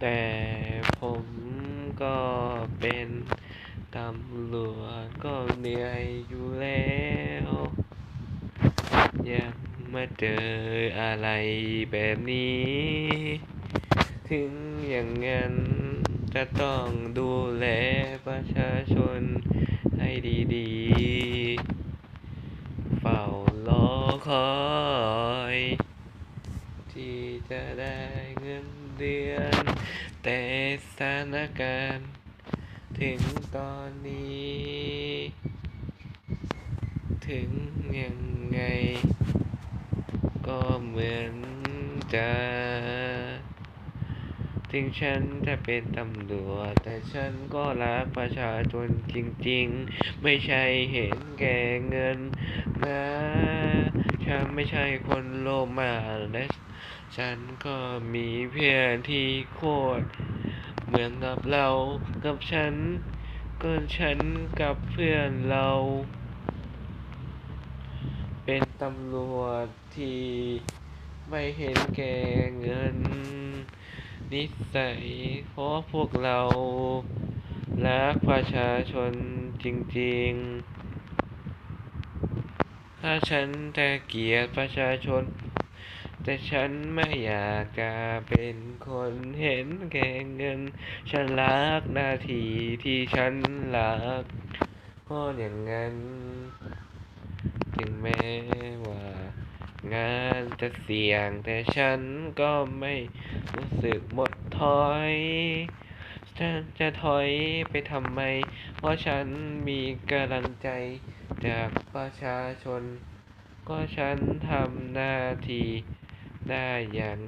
แต่ผมก็เป็นตำรวจก็เหนื่อยอยู่แล้ว ยังมาเจออะไรแบบนี้ ถึงอย่างนั้นจะต้องดูแลประชาชนให้ดีๆ เฝ้ารอคอย ที่จะได้เงินเดือน แต่ส ถาการถึงตอนนี้ ถึงยังไง ก็เหมือนจะถึงฉันจะเป็นตำรวจ แต่ฉันก็รักประชาชนจริงๆ ไม่ใช่เห็นแก่เงินนะ ฉันไม่ใช่คนโลมาและฉันก็มีเพื่อนที่โคตร เหมือนกับเรากับฉันก็ฉันกับเพื่อนเรา เป็นตำรวจที่ไม่เห็นแก่เงิน นิสัยเพราะพวกเรา รักประชาชนจริงๆ ถ้าฉันจะเกลียดประชาชน แต่ฉันไม่อยากจะเป็นคนเห็นแก่เงิน ฉันรักหน้าที่ที่ฉันรักเพราะอย่างนั้น ถึงแม้ว่า งานจะเสี่ยง แต่ฉันก็ไม่รู้สึกหมดถอยฉันจะถอยไปทำไม เพราะฉันมีกำลังใจจากประชาชน ก็ฉันทำหน้าที่ ได้อย่าง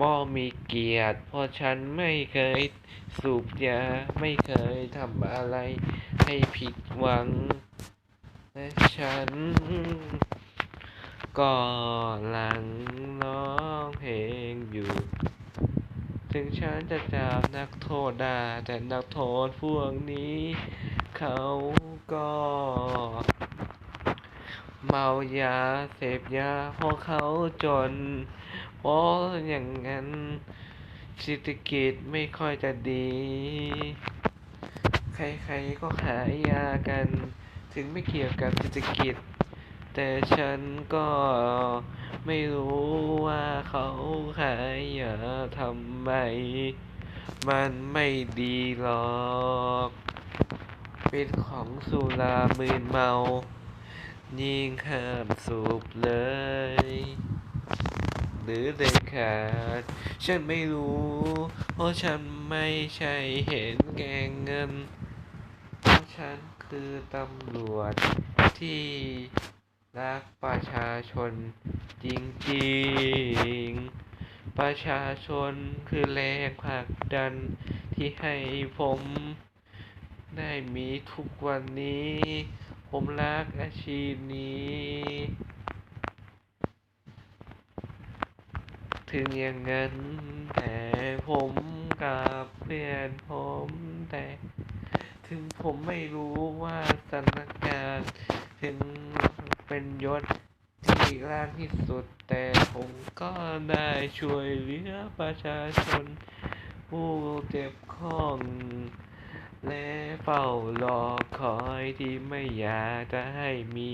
มอมีเกียรติเพราะฉันไม่เคยสูบยา ไม่เคยทำอะไรให้ผิดหวัง และฉันก็หลังร้องเพลงอยู่ ถึงฉันจะจับนักโทษได้แต่นักโทษพวกนี้ เขาก็ เมายาเสพยาเพราะเขาจนเพราะอย่างนั้นเศรษฐกิจไม่ค่อยจะดี ใครๆก็ขายยากัน ถึงไม่เกี่ยวกับเศรษฐกิจ แต่ฉันก็ไม่รู้ว่าเขาขายยาทำไม มันไม่ดีหรอก เป็นของสุรามึนเมา ยิ่งห้ามสูบเลย หรือเด็ดขาด ฉันไม่รู้ เพราะฉันไม่ใช่เห็นแก่เงิน เพราะฉันคือตำรวจที่รักประชาชนจริงๆ ประชาชนคือแรงผลักดันที่ให้ผม ได้มีทุกวันนี้ ผมรักอาชีพนี้ ถึงอย่างนั้น แต่ผมกับเพื่อนผมแต่ ถึงผมไม่รู้ว่าสถานการณ์ถึงเป็นยศที่ล่างที่สุด แต่ผมก็ได้ช่วยเหลือประชาชน ผู้เจ็บข้อง และเฝ้ารอคอยที่ไม่อยากจะให้มี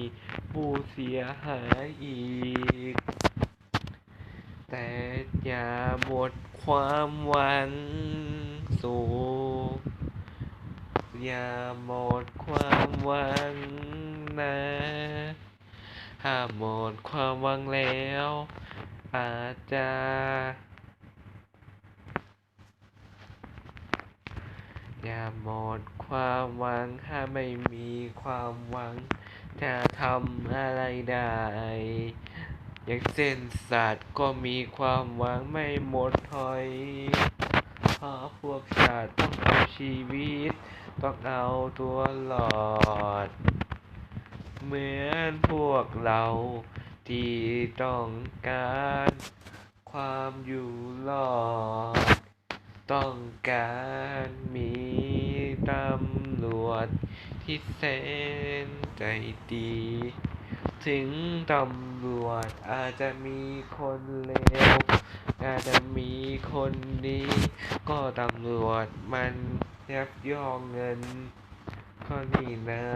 ผู้เสียหายอีก แต่อย่าหมดความหวังสู้อย่าหมดความหวังนะถ้าหมดความหวังแล้ว อาจจะ อย่าหมดความหวังถ้าไม่มีความหวัง จะทำอะไรได้ อย่างเช่นสัตว์ก็มีความหวังไม่หมดถอยเพราะพวกสัตว์ต้องเอาชีวิต ต้องเอาตัวรอด เหมือนพวกเราที่ต้องการความอยู่รอด ต้องการมีตำรวจที่แสนใจดี ถึงตำรวจอาจจะมีคนเลวอาจจะมีคนดีก็ตำรวจมันยับย่อเงิน ก็นี่นะ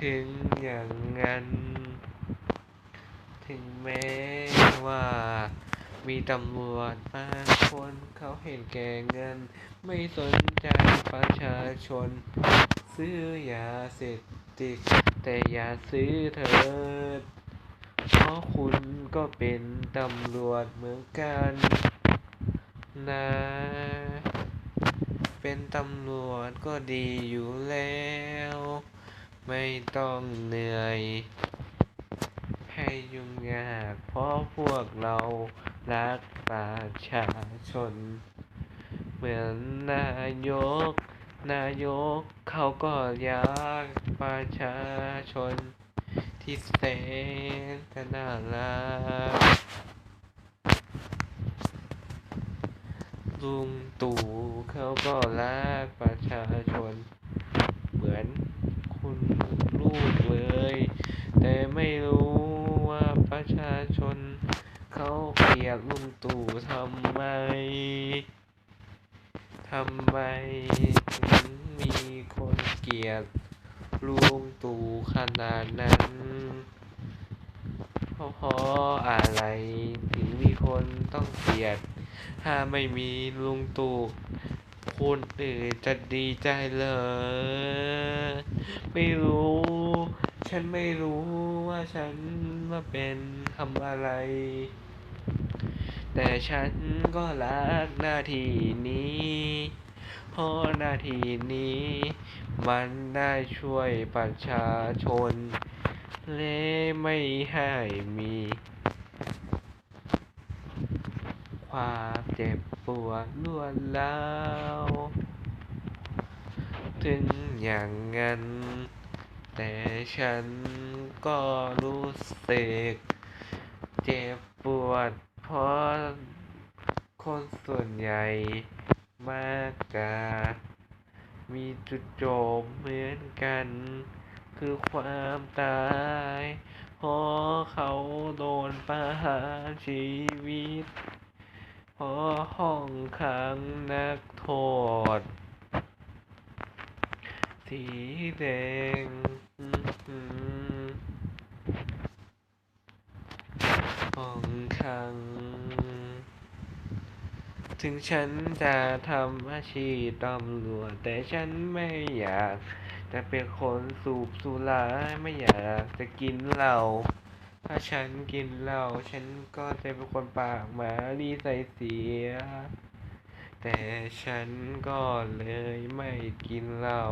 ถึงอย่างนั้น ถึงแม้ว่า มีตำรวจบางคนเขาเห็นแก่เงิน ไม่สนใจประชาชน ซื้อยาเสพติดแต่อย่าซื้อเถิดเพราะคุณก็เป็นตำรวจเหมือนกันนะ เป็นตำรวจก็ดีอยู่แล้ว ไม่ต้องเหนื่อย ให้ยุ่งยากเพราะพวกเรา รักประชาชน เหมือนนายก นายกเขาก็รักประชาชน ที่แสนจะน่ารักลุงตู่เขาก็รักประชาชน เหมือนคุณลูกเลย แต่ไม่รู้ว่าประชาชน เขาเกลียดลุงตู่ทำไม ทำไมถึงมีคนเกลียดลุงตู่ขนาดนั้นเพราะเพราะอะไรถึงมีคนต้องเกลียด ถ้าไม่มีลุงตู่คนอื่นจะดีใจเหรอไม่รู้ ฉันไม่รู้ว่าฉันมาเป็นทำอะไร แต่ฉันก็รักหน้าที่นี้เพราะหน้าที่นี้ มันได้ช่วยประชาชน และไม่ให้มี ความเจ็บปวดรวดร้ว ถึงอย่างนั้น แต่ฉันก็รู้สึกเจ็บปวด เพราะคนส่วนใหญ่มากกามีจุดจบเหมือนกัน คือความตายเพราะเขาโดนประหารชีวิตเพราะห้องขังนักโทษ สีแดงอื้อ ห้องขัง ถึงฉันจะทำอาชีพตำรวจแต่ฉันไม่อยากจะเป็นคนสูบสุราไม่อยากจะกินเหล้าถ้าฉันกินเหล้าฉันก็จะเป็นคนปากหมาดีใส่เสีย แต่ฉันก็เลยไม่กินเหล้า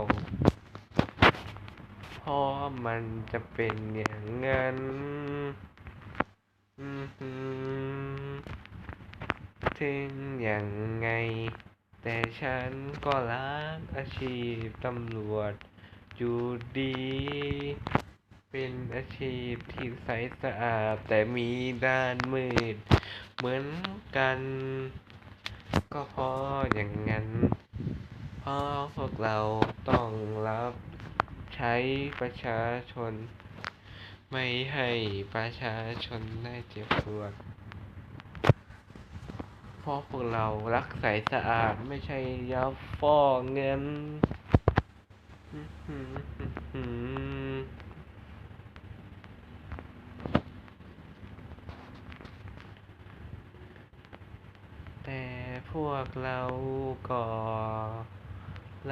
เพราะมันจะเป็นอย่างนั้น ถึงอย่างไง แต่ฉันก็รักอาชีพตำรวจ อยู่ดี เป็นอาชีพที่ใสสะอาด แต่มีด้านมืด เหมือนกัน ก็เพราะอย่างนั้นเพราะพวกเราต้องรับใช้ประชาชน ไม่ให้ประชาชนได้เจ็บปวดเพราะพวกเรารักใสสะอาดไม่ใช่ยับฟอกเงินแต่พวกเราก็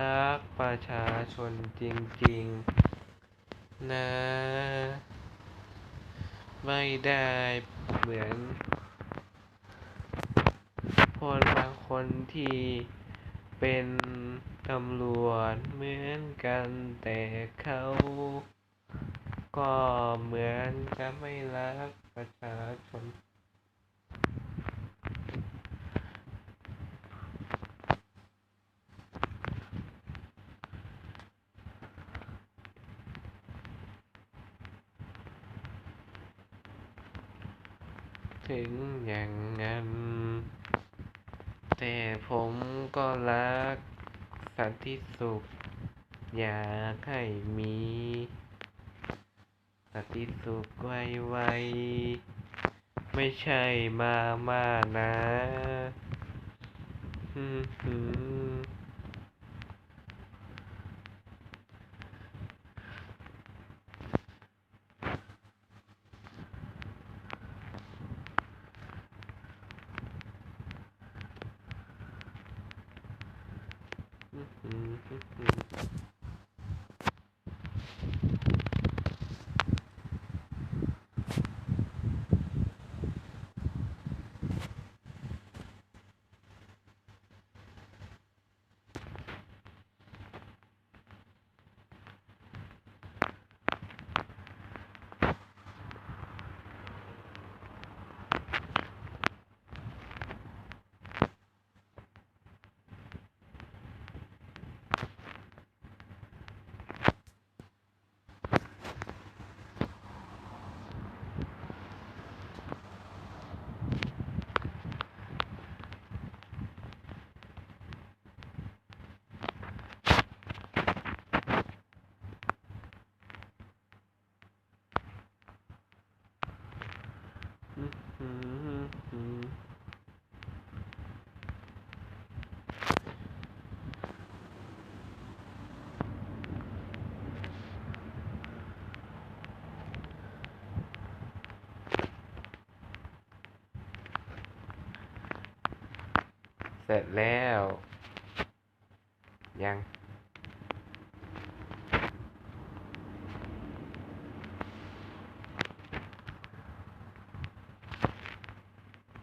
รักประชาชนจริง ๆ นะ ไม่ได้เหมือน คนบางคนที่เป็นตำรวจเหมือนกันแต่เขาก็เหมือนจะไม่รักประชาชน ถึงอย่างนั้น แต่ผมก็รักสันติสุข อยากให้มีปฏิสุขไวไวไม่ใช่มาม่านะฮึม มฮึมฮึมฮึม อืมอืมอืม เสร็จแล้ว ยัง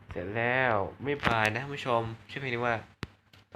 เสร็จแล้วไม่บายนะผู้ชมชื่อเพลงนี้ว่า